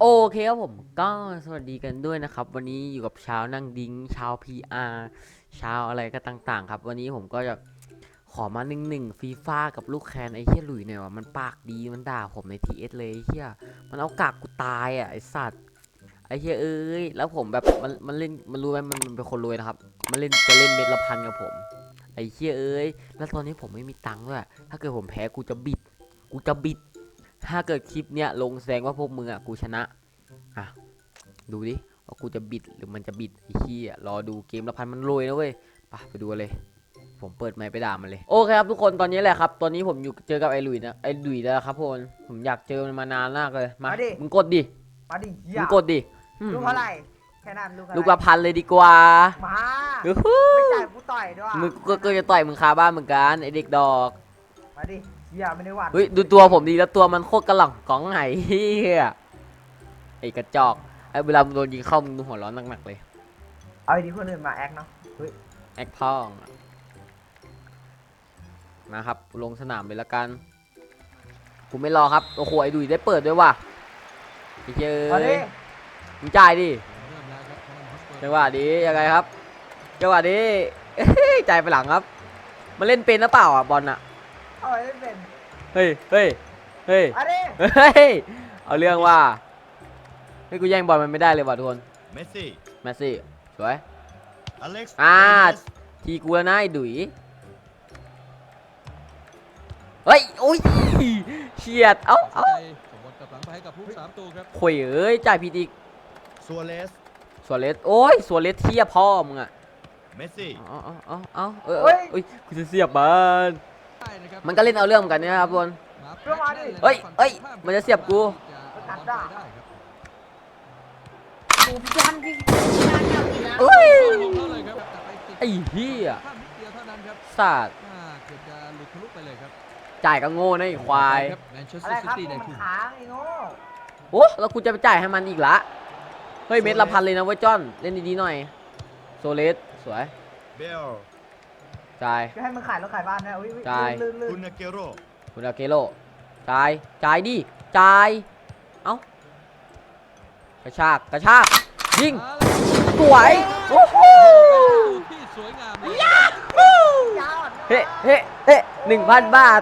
โอเคครับผมก็สวัสดีกันด้วยนะครับ วันนี้อยู่กับชาวนั่งดิ้งชาว PR ชาวอะไรก็ต่างๆ ครับ วันนี้ผมก็จะขอมาหนึ่งหนึ่งฟีฟ่ากับลูกแคนไอ้เฮียหลุยหน่อยว่ะมันปากดีมันด่าผมในทีเอสเลยไอ้เฮียมันเอากากกูตายอะไอสัตว์ไอเฮียเอ้ยแล้วผมแบบมันมันเล่นมันรู้ไหมมันมันเป็นคนรวยนะครับ มันเล่นจะเล่นเม็ดละพันกับผม ไอ้เฮียเอ้ยแล้วตอนนี้ผมไม่มีตังค์ด้วยถ้าเกิดผมแพ้กูจะบิดกูจะบิด ถ้าเกิดคลิปเนี้ยลงแสดงว่าพวกมึงอะกูชนะ อะ ดูดิว่ากูจะบิดหรือมันจะบิดไอ้ขี้อะรอดูเกมละพันมันรวยนะเว้ยไปไปดูกันเลย ผมเปิดไมค์ไปด่ามันเลย โอเคครับทุกคนตอนนี้แหละครับ ตอนนี้ผมอยู่เจอกับไอ้หลุยนะไอ้หลุยแล้วครับพลผมอยากเจอมันมานานมากเลยมามาดิ มึงกดดิมาดิเหี้ยมึงกดดิอืมลูกเท่าไหร่แค่นั้นลูกเท่าไหร่ลูกละพันเลยดีกว่ามาอื้อหือไม่จ่ายกูต่อยด้วยมึงก็ก็จะต่อยมึงคาบ้านเหมือนกันไอเด็กดอก มาดิ เหี้ยไม่ได้หวั่นเฮ้ยดูตัวผมดีแล้วตัวมันโคตรกระหล่ำกองไหนเฮียไอกระจอกไอเวลามึงโดนยิงเข้ามึงดูหัวร้อนหนักๆเลยเอาไอ้ดีคนอื่นมาแอคเนาะเฮ้ยแอคพ่องนะครับลงสนามเลยละกันกูไม่รอครับโอ้โหไอ้ดุยได้เปิดด้วยว่ะไอ้เจ้มาดิยมึงจ่ายดิจังหวะดียังไงครับจังหวะดีจ่ายไปหลังครับ มันเล่นเป็นหรือเปล่าอะบอลอะ เอาไอ้เป็นเฮ้ยเฮ้ยเฮ้ยมาดิเฮ้ยเอาเรื่องว่าเฮ้ยกูแย่งบอลมันไม่ได้เลยว่ะทุกคนเมสซี่แมสซี่สวย อเล็กซ์อ่า ทีกูแล้วนะไอ้ดุยเฮ้ยโอ้ยเฉียดเอ้าเอ้าสมบทกับหลังไปให้กับผู้สามตัวครับข่วยเอ้ยจ่ายพีดีซัวเรสสวเลสโอ้ยสวเลสเทียพ่อมึงอะเมสซี่ เอาเอาเอาเอาเออเออเอ้ยกูจะเสียบมันได้นะครับ มันก็เล่นเอาเรื่องเหมือนกันนะครับทุกคนแพ็คได้ลเฮ้ยฝั่งเฮ้ยตรงข้ามันจะเสียบกูจะเอาบอลไปได้ครับหมูพี่จอนพี่พี่จอนอยากกินนะเอ้ยลงเข้าเลยครับแต่ไปติดไอ้เหี้ยข้ามนิดเดียวเท่านั้นครับสาดอ่าเกือบจะหลุดทะลุไปเลยครับจ่ายก็โง่นะไอ้ควายแมนเชสอะเตไรอร์ซิครับตี้ในมันทุ่มค้างไอ้โง่โอ้แล้วกูจะไปจ่ายให้มันอีกละ เฮ้ยเม็ดละพันเลยนะเว้ยจอน เล่นดีๆหน่อย โซเลสสวยเบล จ่าย จะให้มึงขายรถขายบ้านนะอุ้ยอุ้ยจ่ายลื่นลื่นคุลื่ณนนาเกโรคุณอาเกโลจ่าย จ่ายดิ จ่าย เอ้ากระชาก กระชาก ยิง สวย โอ้โหที่สวยงามเลยยาวเฮ้เฮ้เฮ้หนึ่งพันบาท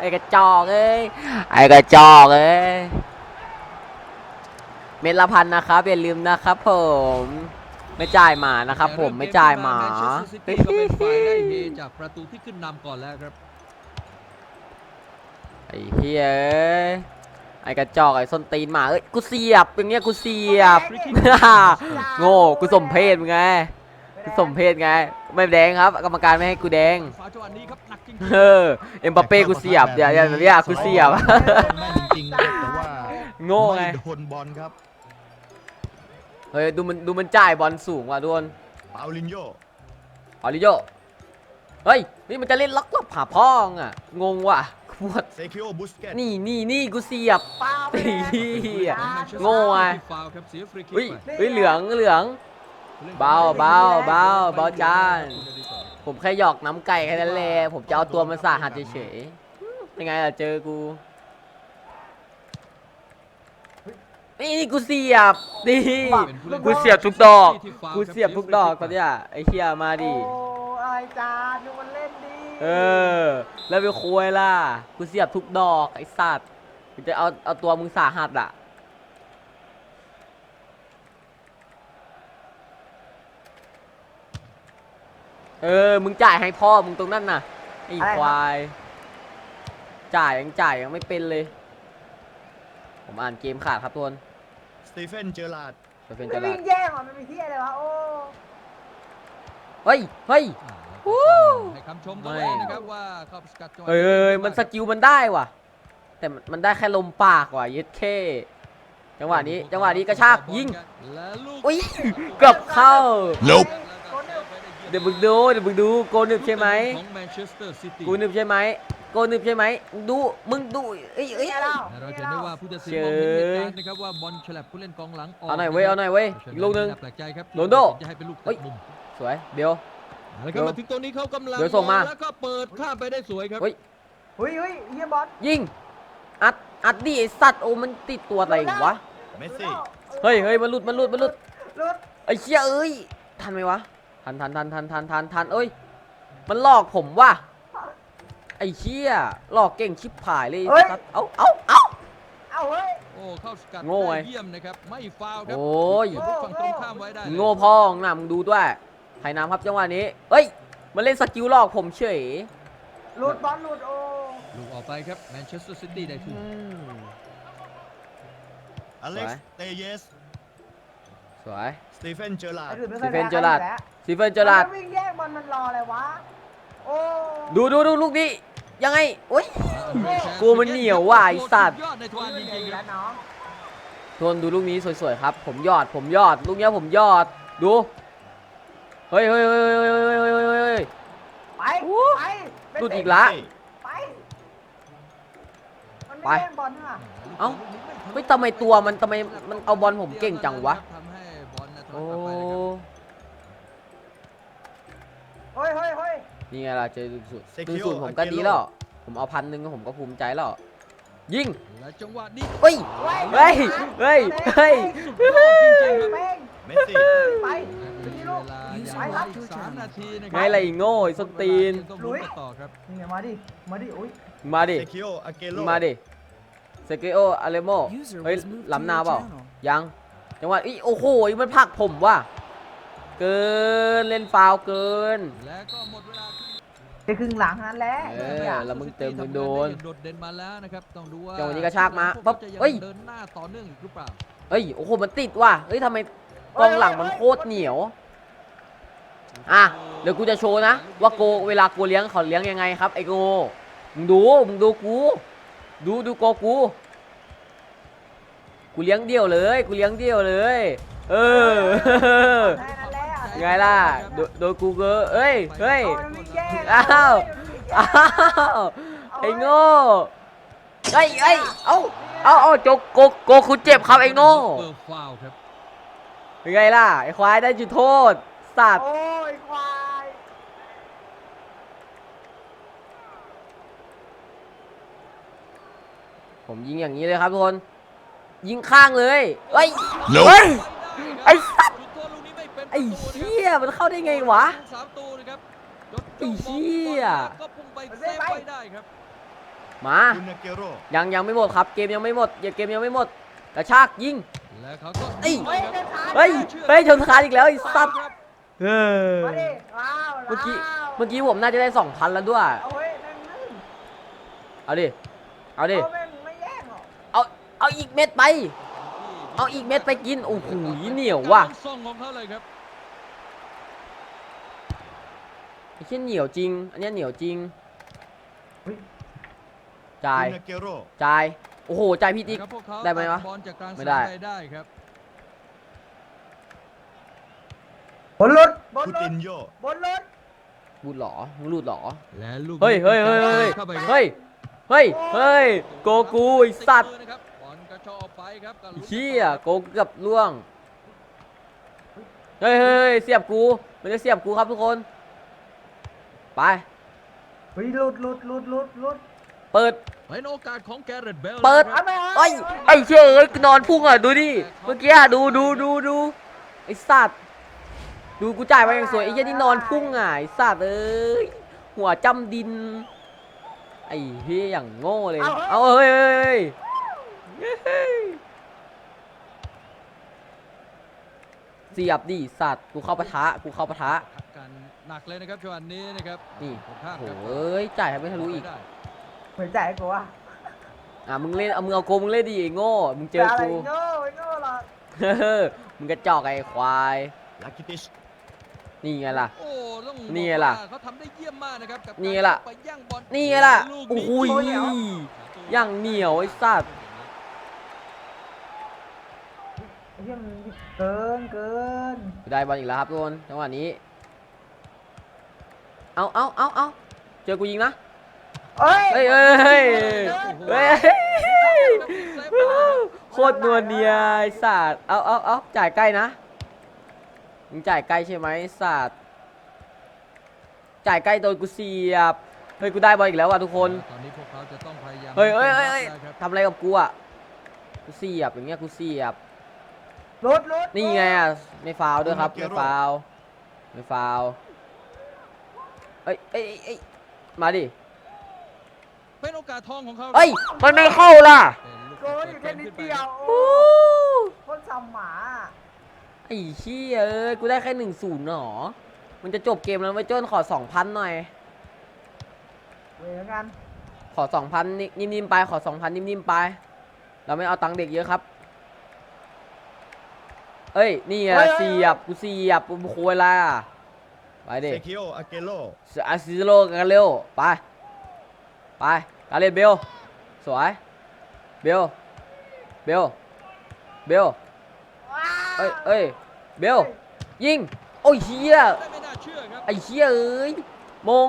ไอ้กระจอกเอ้ย ไอ้กระจอกเอ้ย เม็ดละพันนะครับ อย่าลืมนะครับผม ไม่จ่ายหมานะครับผมไม่จ่ายหมาแนเชสเตอร์ซิตี้ก็เป็นฝ่ายได้เฮจากประตูที่ขึ้นนำก่อนแล้วครับ ไอ้เฮ้ยเอ้ยไอ้กระจอกไอ้ส้นตีนหมาเอ้ยกูเสียบอย่างเงี้ยกูเสียบ โง่กูสมเพศมึงไงกูสมเพศไง ไม่แดงครับกรรมการไม่ให้กูแดงฟ้าจังหวะนี้ครับหนักจริงเออเอ็มบัปเป้กูเสียบอย่าอย่าอย่าอย่ากูเสียบ แม่นจริงๆนะครับแต่ว่าโง่ไงไม่โดนบอลครับ เฮ้ยดูมันดูมันจ่ายบอลสูงว่ะทุกคนปาลินโยออริโยเฮ้ยนี่มันจะเล่นล็อกล็อกผาพ่องอะงงว่ะปวดเซคิโอบุสเกตนี่นี่นี่กูเสียบเปล่าไปไอ้เหี้ยแล้วโง่ไงที่ฟาวล์ครับเสียฟรีคิกเฮ้ยไปเฮ้ยเหลืองเหลือง เบาเบาเบาเบาจาน ผมแค่หยอกน้ำไก่แค่นั้นแหละผมจะเอาตัวมันสาหัสเฉยๆอืมยังไงล่ะเจอกู นี่นี่กูเสียบนี่กูเสียบทุกดอกกูเสียบทุกดอกตอนเนี้ยไอ้เฮียมาดิโอ้ไอ้จานดูมันเล่นดีเออ แล้วไปคุยล่ะกูเสียบทุกดอกไอ้สัตว์กูจะเอาเอาตัวมึงสาหัสอะเออ มึงจ่ายให้พ่อมึงตรงนั้นน่ะไอ้ควาย จ่ายยังจ่ายยังไม่เป็นเลย ผมอ่านเกมขาดครับทุกคนส ตีเฟนเจอร์ลาร์ดจะเป็นไม่จะลาวิ่ดงแย่งอะมันมีเที่ยอะไรวะโอ้เฮ้ยเฮ้ย วู้ ให้คำชมตัวเองนะครับว่าเข้าสกัดจังหวะเอ้ยเอ้ยมันสกิลมันได้ว่ะ แต่มันมันได้แค่ลมปากว่ะเย็ดเคจังหวะนี้จังหวะนี้กระชากยิงและลูกอุ๊ยเกือบเข้า Nope เดี๋ยวมึงดูเดี๋ยวมึงดูโกนึบใช่ไหมของแมนเชสเตอร์ซิตี้กูนึบใช่ไหม โกนึบใช่ไหมมึงดูมึงดูเอ้ยเอ้ยเนี่ยเราเราจะเห็นได้ว่าผู้ตัดสินมองเห็นเหตุการณ์นะครับว่าบอลฉลับผู้เล่นกองหลังออกเอาหน่อยเว้ยเอาหน่อยเว้ยเพราะฉะอีกลูกหนึงไม่าแปลกใจครับโรนลโด จะให้เป็นลูกเฮ้ตัยดมุมสวยเบลเอาละครับมาถึงตรงนี้เขากำลังเดี๋ยวส่งมา แล้วก็เปิดข้ามไปได้สวยครับเฮ้ยเฮ้ยเฮ้ยเฮียบอลยิงอัดอัดดิไอสัตว์โอ้มันติดตัวอะไรวะเมสซี่เฮ้ยเฮ้ยมันหลุดมันหลุดมันหลุดหลุดไอ้เชี่ยเอ้ยทันไหมวะทันทันทันทันทันทันทันเอ้ยมันหลอกผมว่ะ ไอ้เชี่ยหลอกเก่งชิบหายเลยไอ้สัตว์เอ้าเอ้าเอ้า เอาเฮ้ย โอ้เข้าสกัดโง่ไงได้เยี่ยมนะครับไม่ฟาวล์ครับโอ้ยเก็บฝั่งตรงข้ามไว้ได้มึงโง่พ่องนะมึงดูด้วยไทยน้ำครับจังหวะนี้เอ้ยมันเล่นสกิลหลอกผมเฉยหลุดบอลหลุดโอ้ลูกออกไปครับแมนเชสเตอร์ซิตี้ได้ทุนอืม อเล็กสวยซ์ เตเยส สวย สตีเฟน เจอราไอ้ร์ดอื่นไม่เคซียเฟแพ้นใคเจรอราร์ดยู่แล้วซีเฟนเจอราร์ด มันวิ่งแย่งบอลมันรออะไรวะ โอ้ดูดูดูลูกนี้ ยังไงโอ้ย กูมันเหนียวว่ะไอ้สัตว์ยอดในทวารจวิ่งใหญ่ริงอยู่ๆคแล้รับวน้องทวนดูลูกนี้สวยๆครับ ผมยอดผมยอด ลูกเนี้ยผมยอดดูเฮ้ยเฮ้ยเฮ้ยเฮ้ยเฮ้ยเฮ้ยเฮ้ยเฮ้ยไปโอ้ไปเป็นหลุดอีกเตะละ ไปมันไปไม่แย่งบอลอะเอ้าเฮ้ยทำไมตัวมันทำไมมันเอาบอลผมเก่งจังวะทำให้บอลนะทะโอ้ลุกลับไปนะครับเฮ้ยเฮ้ยเฮ้ย นี่ไงล่ะเจอศูนย์คือศูนย์ผมก็ดีแล้ว ผมเอาพันหนึ่งผมก็ภูมิใจแล้ว ยิง และจังหวะนี้เฮ้ย เฮ้ย เฮ้ย เฮ้ยเป้งเมสซี่ไปมีที่เวลูก ลาไปอย่างครับอีกสามนาทีนะคไงรับไรโง่ไอ้ส้นตีนต้องลุ้นกันต่อครับนี่ไงมาดิ มาดิ อุ้ยมาดิ เซคิโออาเกโลมาดิ เซเกโออาเลโม เฮ้ย ล้ำหนาเปล่า ยัง จังหวะอีโอ้โห มันผลักผมว่ะ เกิน เล่นฟาวล์เกิน และก็หมดเวลา ไปครึ่งหลังนั้นแหละเออแล้วมึงเติมมึงโดนโดดเด่นมาแล้วนะครับต้องดูว่าจังหวะนี้กระชากมาพวปั๊บจะงเฮ้ยเดินหน้าต่อเนื่องอีกหรือเปล่าเฮ้ยโอ้โหมันติดว่ะเฮ้ยทำไมกองหลังมันโคตรเหนียวอะเดี๋ยวกูจะโชว์นะว่าโกเวลากูเลี้ยงเขาเลี้ยงยังไงครับไอ้โกมึงดูมึงดูกู ดูดูโกกูกูเลี้ยงเดี่ยวเลย กูเลี้ยงเดี่ยวเลย เออแค่นั้นแหละ ไงล่ะโดโดนกูเกอเอ้ยเฮ้ยเอามันวิ่งแย่งอ้าวมันวิ่งแย่งอ้าวไอ้โง่เอ้ยเอ้ยเอาเอาเอาโจกโกโกคุณเจ็บครับไอ้โง่เปิดฟาวล์ครับเป็นไงล่ะไอ้ควายได้จุดโทษสัตว์โอ้ยควายผมยิงอย่างนี้เลยครับทุกคน ยิงข้างเลยเฮ้ยเฮ้ยไอ้สั ไม่เป็นไอ้ประตูนะครับเชี่ยมันเข้าได้ไงวะ สามตัวนะครับยกไอ้เหี้ยก็พุ่งไปเซฟไว้ได้ครับมา คุณอาเกโรยังยังไม่หมดครับ เกมยังไม่หมดอย่าเกมยังไม่หมดกระชากยิง แล้วเขาก็เอ้ย เฮ้ยเดินทางเฮ้ยเฮ้ยชนคานอีกแล้วไอ้สัตว์ครับเออมาดิว้าวเมื่อกี้ว้าวเมื่อกี้ผมน่าจะได้สองพันแล้วด้วย เอาเว้ยนั่นนั่นเอาดิ เอาดิ เอาแม่งไม่แย่งหรอกเอาเอาอีกเม็ดไป เอาอีกเม็ดไปกินโอ้โหเหนียวว่ะการส่งของเขาเลยครับ ไอ้เชี่ยเหนียวจริง อันเนี้ยเหนียวจริงจ่ายคุณอาเกโรจ่ายโอ้โหจ่ายผิดอีกครับพวกเขาได้ไหมวะตับอลจากกลางไม่สได้ นามไปได้ครับบนรถบนคูรติถนโยบนรถบูดหรอมึงรูดหรอ และลูกเฮ้ยเฮ้ยเฮ้ยเฮ้ยเข้าไปครับเฮ้ย เฮ้ย เฮ้ย โกกูไอสัตว์ติดมือนะครับบอลกระโชกไปครับกับไอ้ลุ้นเชี่ยโกกูเกับล่วง เฮ้ยเฮ้ยเฮ้ยเสียบกู มันจะเสียบกูครับทุกคน ไปเฮ้ยหลุดหลุดหลุดหลุดหลุดเปิดเป็นโอกาสของแกเรตเบลเปิดนะครับเอาไม่ไอ้ยไอ้เชี่ยเอ้ยนอนพุ่งอะดูดิเมื่อกี้อะดูดูดูดูไอ้สัตว์ดูกูจ่ายมาอย่างสวยไอ้เหี้ยนี่นอนพุ่งอะไอ้สัตว์เอ้ยหัวจำดินไอ้เฮียอย่างโง่เลยเอาเฮ้ยเฮ้ยเฮ้ยเฮ้ยเสียบดิสัตว์กูเข้าปะทะกูเข้าปะทะทั กกันหนักเลยนะครับจังหวะนี้นะครับนี่ขอข้ามโหครับเอ้ยจ่ายไม่ทะลุอีกได้เหมือนใจายกูว่ะอะมึงเล่นเอามึงเอาโกมึงเล่นดิไอ้โง่มึงเจออะไรกูโง่ไอ้โง่หรอกเฮ้อมึงกระจอกไอ้ควายลาคิติชนี่ไงล่ะโอ้ต้องบอกนี่ไงล่ะว่าเขาทำได้เยี่ยมมากนะครับกับนี่ไงล่ะการไปย่างบอลนี่ไงล่ะลูกโอ้นี้โหอย่างเหนียวไอ้สัตว์ไอ้เหี้ยมันเกินเกินได้บอลอีกแล้วครับทุกคนจังหวะนี้ เอาเอาเอาเอาเจอกูยิงนะเฮ้ยเฮ้ยเฮ้ยเฮ้ยเฮ้ยเฮ้ยโคตรนวลเนียไอ้สัตว์เอาเอาเอาจ่ายใกล้นะมึงจ่ายใกล้ใช่ไหมไอ้สัตว์จ่ายใกล้โดนกูเสียบเฮ้ยกูได้บอลอีกแล้วว่ะทุกคน ตอนนี้พวกเขาจะต้องพยายามเฮ้ยเฮ้ยเฮ้ยเฮ้ยแล้วครับทำอะไรกับกูอะกูเสียบอย่างเงี้ยกูเสียบ รถรถนี่ไงอะไม่ฟาวล์ด้วยครับไม่ฟาวล์ไม่ฟาวล์เอ้ยเอ้ยเอ้ยเอ้ยมาดิเป็นโอกาสทองของเขาเอ้ยมันไม่เข้าล่ะเป็นลูกโกนอยู่แค่นิดเดียวโอ้โคนซ้ำหมาไอ้เชี่ยเอ้ยกูได้แค่หนึ่งศูนย์หรอมันจะจบเกมแล้วไม่จ้นขอสองพันหน่อย เวรกันขอสองพันนิ่มๆไปขอสองพันนิ่มๆไป เราไม่เอาตังค์เด็กเยอะครับเอ้ย นี่ไงเสียบกูเสียบกูโคยละ ไปดิเซคิโออาเกโลอาซิโลกันเร็วไป ไปกาเลนเบล สวย เบล เบล เบล เอ้ยเอ้ย เบล ยิง โอ้ยเฮียได้ไม่น่าเชื่อครับไอ้เฮียเอ้ยมง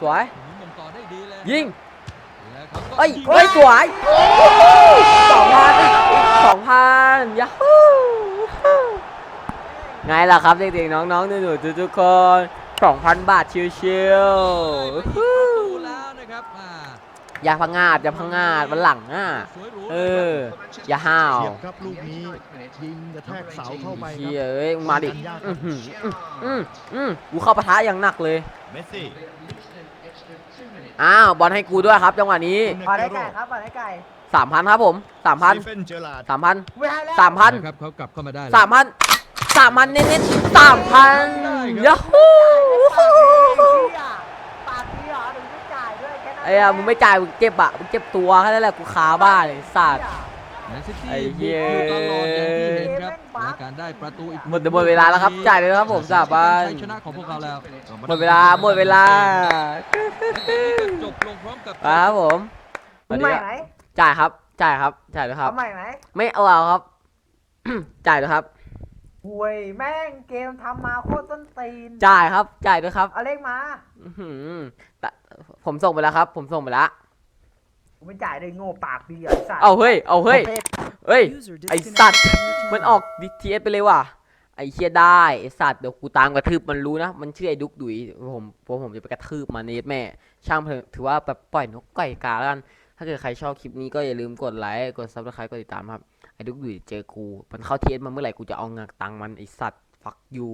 สวยหมุนต่อได้ดีเลยยิงแล้วเขาก็เอ้ยงเฮ้ย สวยสองพันสองพันยาฮู ไงล่ะครับเด็กๆน้องๆหนูๆทุกๆคนสองพันบาทชิวไปยิงประตูแล้วนะครับอ่าๆอย่าพังงาดอย่าพังงาดวันหลังอะสวยหรูเออ อย่าห้าวเสียบครับลูกนี้ยิงกระแทกเสาเข้าไปคเฮีรัยบเอ้ยมึงมาดิยากคอืรับอหืออืมอืมกูเข้าปะทะอย่างหนักเลยเมสซี่อ้าวบอลให้กูด้วยครับ จังหวะนี้ปาได้ไก่ครับปาได้ไก่สามพันครับผมสามพันสตีเฟนเจอร์ลาร์ดสามพันไม่ให้แล้วสามพันนะครับเขากลับเข้ามาได้แล้วสามพัน สามพันเน้นๆสามพันยาฮูปากดีเหรอถึงไม่จ่ายด้วยแค่นั้นไอ้อะมึงไม่จ่ายมึงเจ็บอะมึงเจ็บตัวแค่นั้นแหละกูคาบ้านเลยสัตว์ แมนซิตี้ไอ้เหี้บุยกอยู่ตลอดอย่างที่เห็นครับและการได้ประตูอีกหมดหมดเวลาแล้วครับจ่ายเลยครับผมสาบานชัยชนะของพวกเขาแล้วหมดเวลาหมดเวลาจบลงพร้อมกับมาครับผมมึงใหม่ไหนจ่ายครับจ่ายครับจ่ายด้วยครับเอาใหม่ไหนไม่เอาเอาครับ จ่ายด้วยครับ ห่วยแม่งเกมทำมาโคตรต้นตีนจ่ายครับ จ่ายด้วยครับเอาเลขมาอื้อหือแต่ผมส่งไปแล้วครับ ผมส่งไปแล้ว กูไม่จ่ายเลยโง่ปากดีอะไอ้สัตว์เอาเฮ้ย เอาเฮ้ยประภทเฮ้ย ไอสัตว์ มันออก DTS ไปเลยว่ะ ไอเชียได้ไอสัตว์เดี๋ยวกูตามกระทืบมันรู้นะ มันชื่อไอดุกดุยผมผมผมจะไปกระทืบมันเนสแม่ ช่างเถอะถือว่าแบบปล่อยนกไก่กาแล้วกัน ถ้าเกิดใครชอบคลิปนี้ก็อย่าลืมกดไลค์ กดซับสไครต์กดติดตามครับ ไอ้ดุกดุยเจอกู มันเข้าทีเอสมาเมื่อไหร่กูจะเอาเงินตังมันไอสัตว์ fuck you